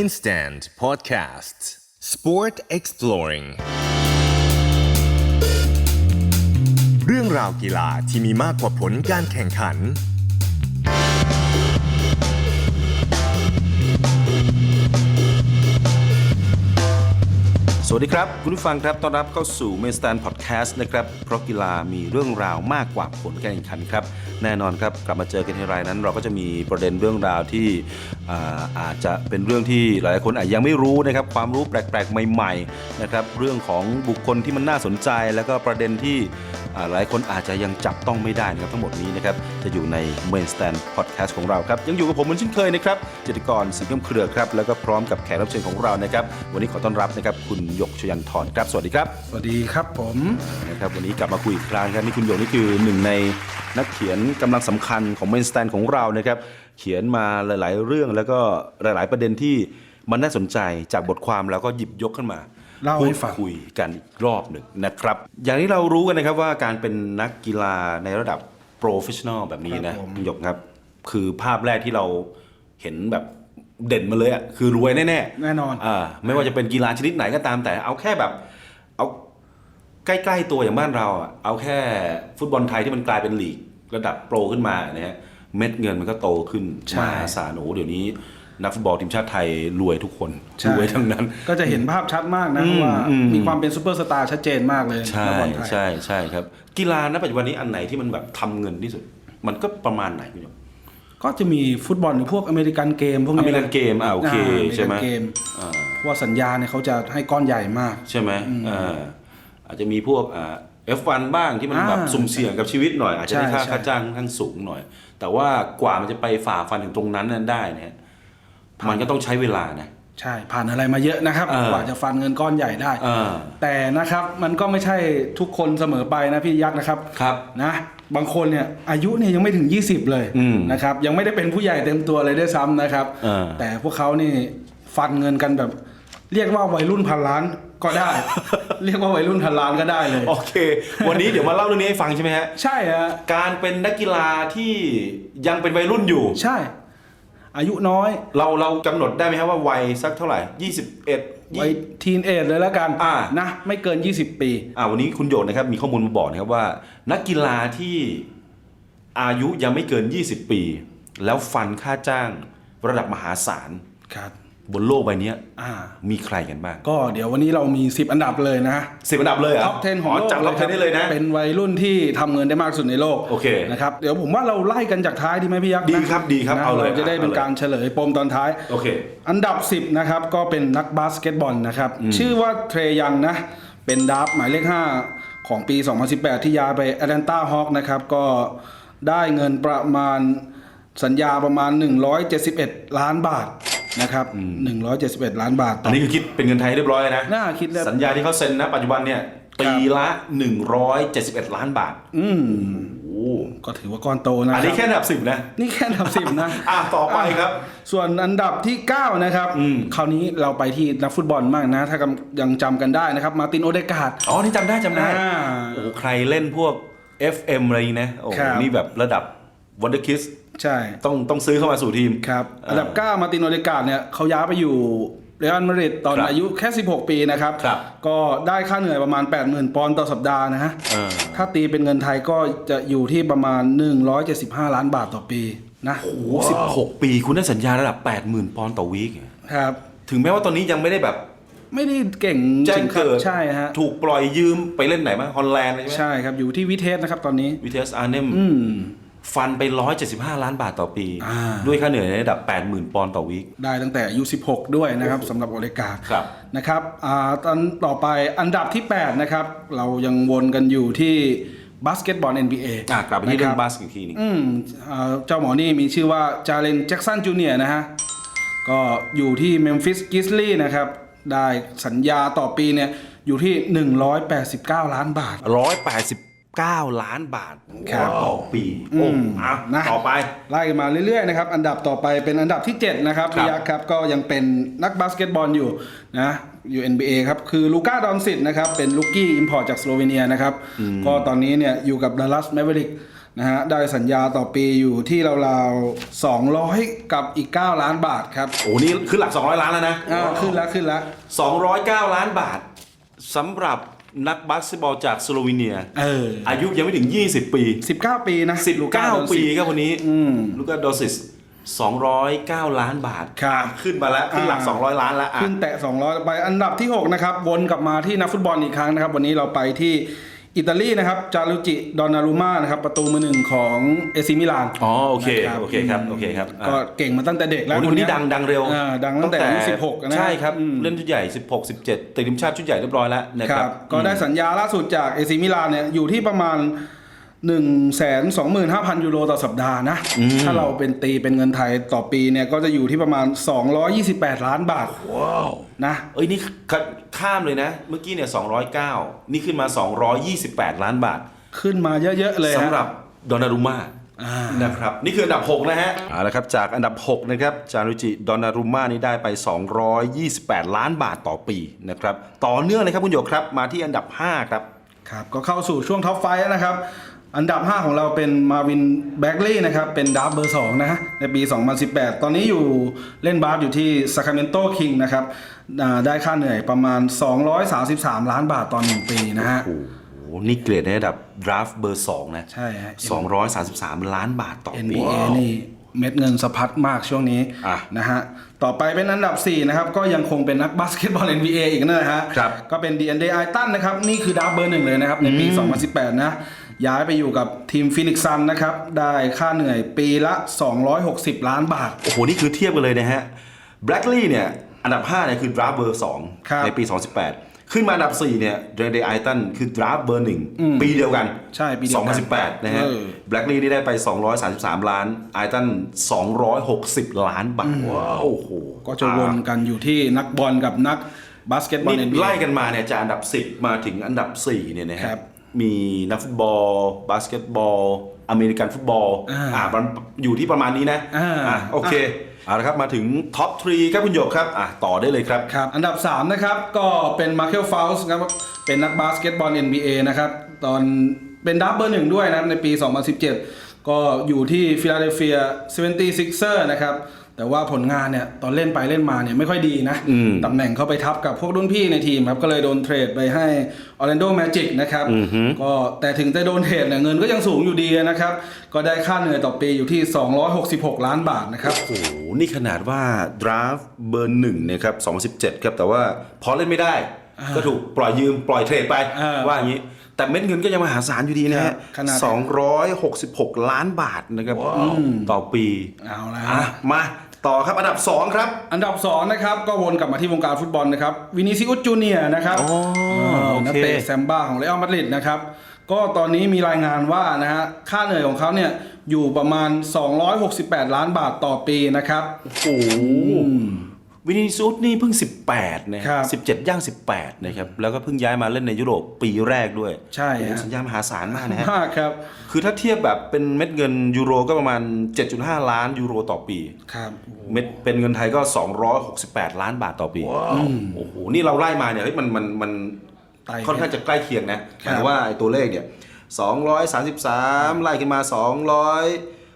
Main Stand Podcast Sport Exploring เรื่องราวกีฬาที่มีมากกว่าผลการแข่งขัน สวัสดีครับ คุณผู้ฟังครับต้อนรับเข้าสู่ m a i n s t a n Podcast นะครับ เพราะกีฬามีเรื่องราวมากกว่าผลการแข่งขันครับ แน่นอนครับกลับมาเจอกันทีไรนั้น เราก็จะมีประเด็นเรื่องราวที่อาอาจจะเป็นเรื่องที่หลายๆคนอาจยังไม่รู้นะครับความรู้แปลกๆ ใหม่ๆนะครับเรื่องของบุคคลที่มันน่าสนใจ แล้วก็ประเด็นที่อ่าหลายคนอาจจะยังจับต้องไม่ได้นะครับทั้งหมดนี้นะครับจะอยู่ใน Main Stand Podcast ของเราครับยังอยู่กับผมเหมือนเช่นเคยนะครับเจตกรสิงห์เครือครับแล้วก็พร้อมกับแขกรับเชิญของเรานะครับวันนี้ขอต้อนรับนะครับคุณหยกชยันทรครับสวัสดีครับ สวัสดีครับผมนะครับวันนี้กลับมาคุยอีกครั้งครับนี่คุณหยกนี่คือหนึ่งในนักเขียนกำลังสำคัญของเมนสแตนของเรานะครับเขียนมาหลาย ๆ เรื่องแล้วก็หลาย ๆ ประเด็นที่มันน่าสนใจจากบทความแล้วก็หยิบยกขึ้นมาเล่าพูให้ดฟังคุยกันอีกรอบหนึ่งนะครับ อย่างที่เรารู้กันนะครับว่าการเป็นนักกีฬาในระดับโปรเฟชชั่นอลแบบนี้นะคุณหยกครับ คือภาพแรกที่เราเห็นแบบ เด่นมาเลยอะคือรวยแน่ๆแน่นอนอ่าไม่ว่าจะเป็นกีฬาชนิดไหนก็ตามแต่เอาแค่แบบ เอาใกล้ๆตัวอย่างบ้านเราอะเอาแค่ฟุตบอลไทยที่มันกลายเป็นลีกระดับโปรขึ้นมานะฮะเม็ดเงินมันก็โตขึ้นใช่มหาศาลโอ้โหเดี๋ยวนี้ นักฟุตบอลทีมชาติไทยรวยทุกคนใช่ รวยทั้งนั้น ก็จะเห็นภาพชัดมากนะเพราะว่าอืม มีความเป็นซูเปอร์สตาร์ชัดเจนมากเลยใช่นักบอลไทยใช่ใช่ครับ กีฬาณปัจจุบันนี้อันไหนที่มันแบบทำเงินที่สุด มันก็ประมาณไหนคุณหยก ก็จะมีฟุตบอลหรือพวกอเมริกันเกมพวกอนี้เมริกันเกมอ่าโอเคาอเมริกันใช่ไหมเกมอ่าเพราะว่าสัญญาเนี่ยเขาจะให้ก้อนใหญ่มาก ใช่ไหมอ่าอาจจะมีพวกอ่า F1 บ้างที่มันแบบอ่าสุ่มเสี่ยงกับชีวิตหน่อย อาจจะได้ค่าใช่ ค่าจ้างค่อนข้างสูงหน่อย แต่ว่ากว่ามันจะไปฝ่าฟันถึงตรงนั้นนั้นได้เนี่ยมันก็ต้องใช้เวลานะ ใช่ผ่านอะไรมาเยอะนะครับเออ กว่าจะฟันเงินก้อนใหญ่ได้อ่าแต่นะครับมันก็ไม่ใช่ทุกคนเสมอไปนะพี่ยักษ์นะครับ ครับ นะบางคนเนี่ยอายุเนี่ยยังไม่ถึง 20 เลยอืมนะครับยังไม่ได้เป็นผู้ใหญ่เต็มตัวเลยด้วยซ้ำนะครับอ่าแต่พวกเขานี่ฟันเงินกันแบบ เรียกว่าวัยรุ่นพันล้านก็ได้ เรียกว่าวัยรุ่นพันล้านก็ได้เลย โอเค วันนี้เดี๋ยวมาเล่าเรื่องนี้ให้ฟังใช่ไหมฮะ ใช่ฮะการเป็นนักกีฬาที่ยังเป็นวัยรุ่นอยู่ ใช่ อายุน้อยเราเรากำหนดได้ไหมครับว่าวัยสักเท่าไหร่ 21 วัยทีนเอจเลยแล้วกันอ่า นะ ไม่เกิน 20 ปี อ่าวันนี้คุณโยนนะครับมีข้อมูลมาบอกนะครับว่า นักกีฬาที่อายุยังไม่เกิน 20 ปี แล้วฟันค่าจ้างระดับมหาศาล ครับ บนโลกใบเนี้ยอ่า มีใครกันบ้างก็เดี๋ยววันนี้เรามี 10 อันดับเลยนะสิบอันดับเลยเหรท็อป10ของโลกจับท็อปครั10ได้เลยนะ เป็นวัยรุ่นที่ทำเงินได้มากสุดในโลกโอเคนะครับเดี๋ยวผมว่าเราไล่กันจากท้ายดีไหมพี่ยักษ์ดีครับดีครับนะเอาเลยจะได้เป็นเอาเลย การเฉลยปมตอนท้าย โอเค อันดับ 10 นะครับก็เป็นนักบาสเกตบอลนะครับ ชื่อว่าเทรยังนะ เป็นดาร์ฟหมายเลข 5 ของปี 2018 ที่ย้ายไปแอตแลนตาฮอคนะครับ ก็ได้เงินประมาณสัญญาประมาณ 171 ล้านบาท นะครับ171 ล้านบาทต่อัอนนี้คือคิดเป็นเงินไทยเรียบร้อยแล้วนะ น่าคิดแล้ว สัญญาที่เขาเซ็นนะปัจจุบันเนี่ยปีละ 171 ล้านบาทอืมโอ้ก็ถือว่าก้อนโตนะอันคนี้รับแค่อันดับสิบนะ นี่แค่อันดับสิบนะ อะต่อไปครับ ส่วนอันดับที่ 9 นะครับคราวนี้เราไปที่นักฟุตบอลมากนะ ถ้ากำยังจำกันได้นะครับ มาร์ตินโอเดกาด อ๋อ นี่จำได้จำได้ อ่าโอ้โหใครเล่นพวก FM อะไรอย่างนี้นะ โอ้โหครับ นี่แบบระดับวันเดอร์คิส ใช่ต้องต้องซื้อเข้ามาสู่ทีม ครับ อันดับ 9 มาร์ตินโอเดกาดเนี่ยเขาย้ายไปอยู่เรอัลมาดริดตอนครับอายุแค่ 16 ปีนะครับ ครับ ก็ได้ค่าเหนื่อยประมาณ 80,000 ปอนด์ต่อสัปดาห์นะฮะ เออถ้าตีเป็นเงินไทยก็จะอยู่ที่ประมาณ 175 ล้านบาทต่อปีนะโอ้โหสิบหกปีคุณได้สัญญาระดับ 80,000 ปอนด์ต่อวีคครับ ถึงแม้ว่าตอนนี้ยังไม่ได้แบบไม่ได้เก่งแจ้งถึขั้นเกิดใช่ฮะ ถูกปล่อยยืมไปเล่นไหนบ้างฮอลแลนด์เลยใช่ไหมใช่ครับ อยู่ที่วิเทสนะครับตอนนี้ วิเทสอาร์เนมอืม ฟันไป 175 ล้านบาทต่อปี อ่า ด้วยค่าเหนื่อยในระดับ 80,000 ปอนด์ต่อวีค ได้ตั้งแต่อายุ 16 ด้วยนะครับสำหรับโอเลกาครับ นะครับอ่าตอนต่อไปอันดับที่ 8 นะครับ เรายังวนกันอยู่ที่บาสเกตบอล NBA อะกลับไปที่เรื่องนะคบาสอีกทีหนึง อืมอ่าเจ้าหมอนี่มีชื่อว่าจาเลนแจ็กสันจูเนียนะฮะ ก็อยู่ที่เมมฟิสกิสลี่นะครับ ได้สัญญาต่อปีเนี่ยอยู่ที่ 189 ล้านบาท 189 ล้านบาทครับต่อปีโอ้อะนะต่อไป ไล่กันมาเรื่อยๆนะครับ อันดับต่อไปเป็นอันดับที่ 7 นะครับครับพี่ยักษ์ครับก็ยังเป็นนักบาสเกตบอลอยู่นะอยู่ NBA ครับ คือลูก้าดอนซิตนะครับ เป็นลูกี้อิมพอร์ตจากสโลเวเนียนะครับ ก็ตอนนี้เนี่ยอยู่กับดัลลัสแมเวริกนะฮะได้สัญญาต่อปีอยู่ที่ราวๆ200 กับอีก 9 ล้านบาทครับโอ้นี่ขึ้นหลัก 200 ล้านแล้วนะอ่าขึ้นแล้วขึ้นแล้ว209 ล้านบาทสำหรับ นักบาสเกตบอลจากสโลวีเนีย เอออายุยังไม่ถึง 20 ปี 19 ปีนะลูก้าโดน19 ปีสิครับคนนี้อืมลูกาโดซิส 209 ล้านบาท ครับขึ้นมาแล้ว ขึ้นหลัก อ่า 200 ล้านแล้วอะ ขึ้นแตะ 200 ไปอันดับที่ 6 นะครับ วนกลับมาที่นักฟุตบอลอีกครั้งนะครับ วันนี้เราไปที่ อิตาลีนะครับจารุจิดอนนารุมานะครับประตูมือหนึ่งของเอซิมิลาน อ๋อโอเคนะโอเคครับโอเคครับอะก็เก่งมาตั้งแต่เด็กแล้วโอ้นี่คนนี้เยดังดังเร็วอ่าดังตั้งแต่อายุ16นะใช่ครับอืม เล่นชุดใหญ่ 16 17ติดทีมชาติชุดใหญ่เรียบร้อยแล้วนะคครัรับ บก็ได้สัญญาล่าสุดจากเอซิมิลานเนี่ยอยู่ที่ประมาณ 1 2 5 0 0 0 ยูโรต่อสัปดาห์นะ ถ้าเราเป็นตีเป็นเงินไทยต่อปีเนี่ย ก็จะอยู่ที่ประมาณ 228 ล้านบาท ว้าว นะ เอ้ย นี่ขข้ามเลยนะ เมื่อกี้เนี่ย 209 นี่ขึ้นมา 228 ล้านบาท ขึ้นมาเยอะๆเลยฮะสำหรับดอนนารุมาอ่านะครับนี่คืออันดับ 6 นะฮะเอาละครับจากอันดับ 6 นะครับ จารุจิ ดอนนารุมานี่ได้ไป 228 ล้านบาทต่อปีนะครับ ต่อเนื่องเลยครับคุณโยกครับ มาที่อันดับ 5 ครับ ครับ ก็เข้าสู่ช่วงท็อปไฟว์แล้วนะครับ อันดับ 5 ของเราเป็นมาวินแบ็กลีย์นะครับ เป็นดับเบอร์2นะฮะในปี 2018 ตอนนี้อยู่เล่นบาสอยู่ที่ซ a ค r เมนโตคิงนะครับอ่าได้ค่าเหนื่อยประมาณ 233 ล้านบาทต่อ1ปีนะฮะ โอ้โห นี่เกรดในระดับดราฟเบอร์2นะใช่ฮะ 233 ล้านบาทต่อปี NBA นี่เม็ดเงินสะพัดมากช่วงนี้อะนะฮะ ต่อไปเป็นอันดับ 4 นะครับ ก็ยังคงเป็นนักบาสเกตบอล NBA อีกนั่นแหละฮะครับก็เป็นดีแอนเดไอตันนะครับ นี่คือดาวเบอร์หนึ่งเลยนะครับในปี 2018 นะ ย้ายไปอยู่กับทีมฟินิกซันนะครับ ได้ค่าเหนื่อยปีละ 260 ล้านบาท โอ้โห นี่คือเทียบกันเลยนะฮะแบล็กลีย์เนี่ย อันดับ 5 เนี่ย คือดราฟเบอร์ครับ2ในปี 2018 ขึ้นมาอันดับ 4 เนี่ยเดรเดไอตันคือดราฟเบอร์ 1 ปีเดียวกัน ใช่ ปีเดียวกัน2018 นะฮะเออแบล็กลีย์นี่ได้ไป 233 ล้านไอตัน 260 ล้านบาทว้าวโอ้โหก็จะวนกันอยู่ที่นักบอลกับนักบาสเกตบอลนี่ NBA ไล่กันมาเนี่ยจากอันดับ 10 มาถึงอันดับ4เนี่ยนะฮะครับ มีนักฟุตบอล บาสเกตบอล อเมริกันฟุตบอล อ่าอ่ามันอยู่ที่ประมาณนี้นะ อ่าอะโอเคเอาละครับมาถึงท็อป3ครับคุณหยกครับอะต่อได้เลยครับครับ อันดับ 3 นะครับ ก็เป็นมา r เ e ลฟ u ลส์ครับเป็นนักบาสเกตบอล NBA นะครับ ตอนเป็นดับเบิลหนึ่งด้วยนะครับในปี 2017 ก็อยู่ที่ฟิลาเดลเฟีย 76er นะครับ แต่ว่าผลงานเนี่ยตอนเล่นไปเล่นมาเนี่ยไม่ค่อยดีนะอืมตำแหน่งเข้าไปทับกับพวกรุ่นพี่ในทีมครับ ก็เลยโดนเทรดไปให้ Orlando Magic นะครับ ก็แต่ถึงจะโดนเทรดเนี่ยเงินก็ยังสูงอยู่ดีนะครับ ก็ได้ค่าเหนื่อยต่อปีอยู่ที่ 266 ล้านบาทนะครับ โอ้โห นี่ขนาดว่าดราฟเบอร์หนึ่งนะครับ2017 ครับ แต่ว่าพอเล่นไม่ได้ ก็ถูกปล่อยยืมปล่อยเทรดไปอ่าว่าอย่างนี้แต่เม็ดเงินก็ยังมหาศาลอยู่ดีนะครัฮะบขนาด266ล้านบาทนะครับต่อปี เอาละอะมา ต่อครับอันดับ 2 ครับ อันดับ 2 นะครับ ก็วนกลับมาที่วงการฟุตบอลนะครับวินิซิอุสจูเนียนะครับอ๋อเโอเค นักเตะแซมบ้าของเรอัลมาดริดนะครับ ก็ตอนนี้มีรายงานว่านะฮะค่าเหนื่อยของเขาเนี่ยอยู่ประมาณ 268 ล้านบาทต่อปีนะครับ โอ้โห วินิซูสนี่เพิ่ง 18 นะคครัรับ17 ย่าง 18 นะครับ แล้วก็เพิ่งย้ายมาเล่นในยุโรปปีแรกด้วยใช่โอ้โหฮะสัญญามหาศาลมากนะฮะ มากครับคือถ้าเทียบแบบเป็นเม็ดเงินยูโรก็ประมาณ 7.5 ล้านยูโรต่อปี ครับเม็ดเป็นเงินไทยก็ 268 ล้านบาทต่อปีโอ้โห นี่เราไล่มาเนี่ยเฮ้ยมันมันมันไต่ค่อนข้างจะใกล้เคียงนะหครัมาบยถึงว่าไอ้ตัวเลขเนี่ย 233 ไล่ขึ้นมา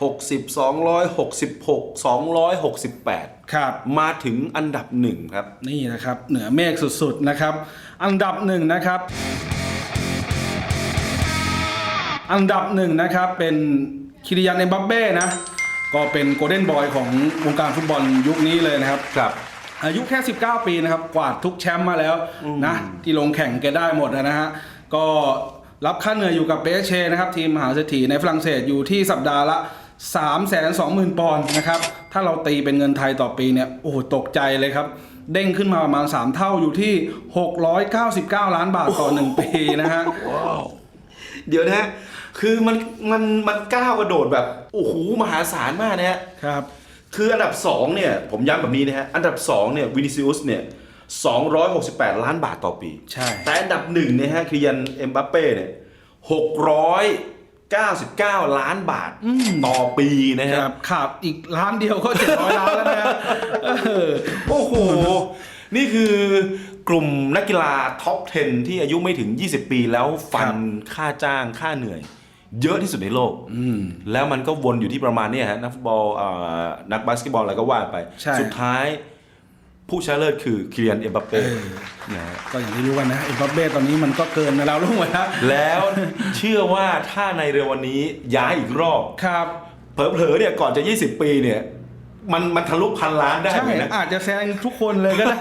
260 266 268 ครับ มาถึงอันดับหนึ่งครับ นี่นะครับ เหนือเมฆสุดๆนะครับ อันดับหนึ่งนะครับ อันดับหนึ่งนะครับเป็นคิริยันเอ็มบัปเบ้นะ ก็เป็นโกลเด้นบอยของวงการฟุตบอลยุคนี้เลยนะครับ ครับ อายุแค่ 19 ปีนะครับ กวาดทุกแชมป์มาแล้วนะ ที่ลงแข่งแกได้หมดนะฮะ ก็รับค่าเหนื่อยอยู่กับเปเชนะครับ ทีมมหาเศรษฐีในฝรั่งเศสอยู่ที่สัปดาห์ละ 3 2 0 0 0 0 ปอนด์นะครับ ถ้าเราตีเป็นเงินไทยต่อปีเนี่ย โอ้โห ตกใจเลยครับ เด้งขึ้นมาประมาณ 3 เท่าอยู่ที่ 699 ล้านบาทต่อ 1 ปีนะฮะ เดี๋ยวนะฮะคือมันมันมันก้าวกระโดดแบบ โอ้โห มหาศาลมากนะฮะ ครับ คืออันดับ 2 เนี่ย ผมย้ำแบบนี้นะฮะ อันดับ 2 เนี่ย วินิซิอุสเนี่ย 268 ล้านบาทต่อปี ใช่ แต่อันดับหนึ่งเนี่ยฮะคิริยัน เอ็มบัปเป้เนี่ย 699 ล้านบาทต่อปีนะคฮะรับขาดอีกล้านเดียวก็700ล้านแล้วนะฮะเออโอ้โห นี่คือกลุ่มนักกีฬาท็อป 10 ที่อายุไม่ถึง 20 ปีแล้วฟันค่าจ้างค่าเหนื่อย เยอะที่สุดในโลกแล้วมันก็วนอยู่ที่ประมาณเนี้ยฮะนักฟุตบอลเอ่อนักบาสเกตบอลอะไรก็ว่าไปใช่สุดท้าย ผู้ชนะเลิศคือคิเลียนเอ็มบัปเป้นะฮะก็อย่างที่รู้กันนะเอ็มบัปเป้ตอนนี้มันก็เกินไปแล้วรู้ไหมนะแล้วเชื่อว่าถ้าในเร็ววันนี้ย้ายอีกรอบครับเผลอๆเนี่ยก่อนจะ 20 ปีเนี่ย มันมันทะลุพันล้านได้ใช่ไหมนะ อาจจะแซงทุกคนเลยก็ได้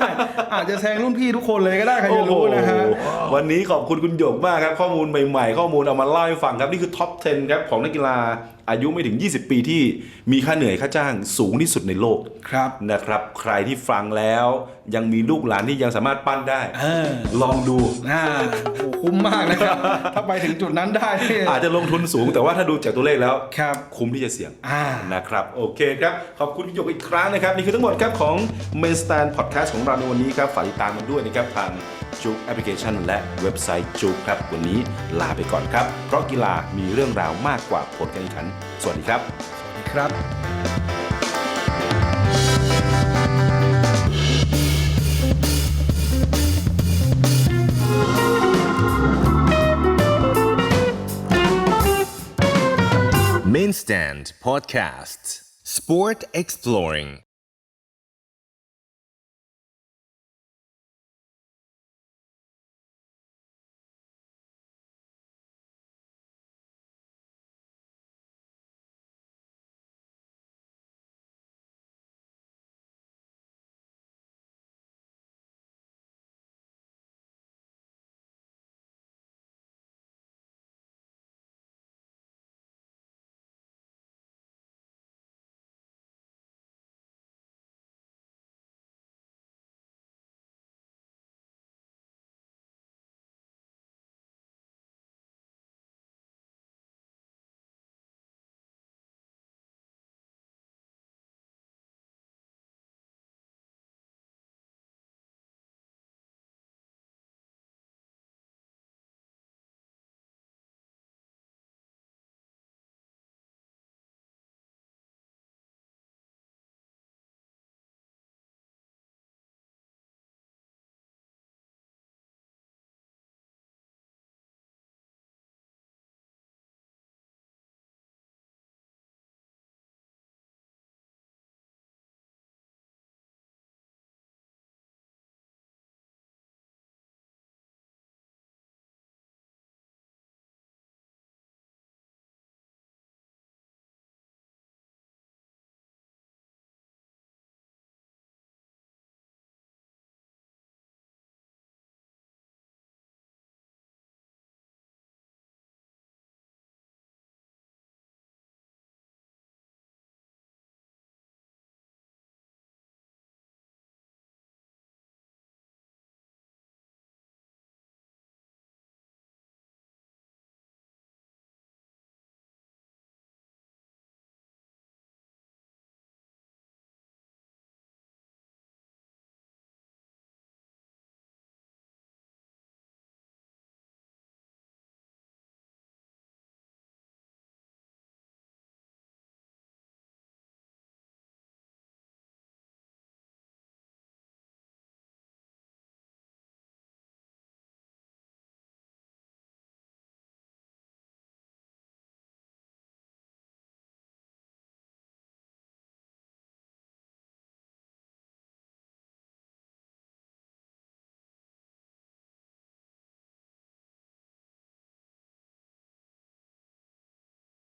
อาจจะแซงรุ่นพี่ทุกคนเลยก็ได้ใครจะรู้นะฮะ โอ้โหวันนี้ขอบคุณคุณหยกมากครับ ข้อมูลใหม่ๆ ข้อมูลเอามาเล่าให้ฟังครับ นี่คือท็อป 10 ครับ ของนักกีฬาอายุไม่ถึง 20 ปีที่มีค่าเหนื่อยค่าจ้างสูงที่สุดในโลกครับ นะครับ ใครที่ฟังแล้วยังมีลูกหลานที่ยังสามารถปั้นได้ เออลองดู น่าโอ้คุ้มมากนะครับ ถ้าไปถึงจุดนั้นได้นี่อาจจะลงทุนสูงแต่ว่าถ้าดูจากตัวเลขแล้ว ครับ คุ้มที่จะเสี่ยงอ่า นะครับ โอเคครับ ขอบคุณคุณหยกอีกครั้งนะครับ นี่คือทั้งหมดครับของ Main Stand Podcast ของเราในวันนี้ครับ ฝากติดตามกันด้วยนะครับทางจุกแอปพลิเคชัน และเว็บไซต์จุกครับ วันนี้ลาไปก่อนครับ เพราะกีฬามีเรื่องราวมากกว่าผลการแข่งขัน สวัสดีครับครับ Main Stand Podcast Sport Exploring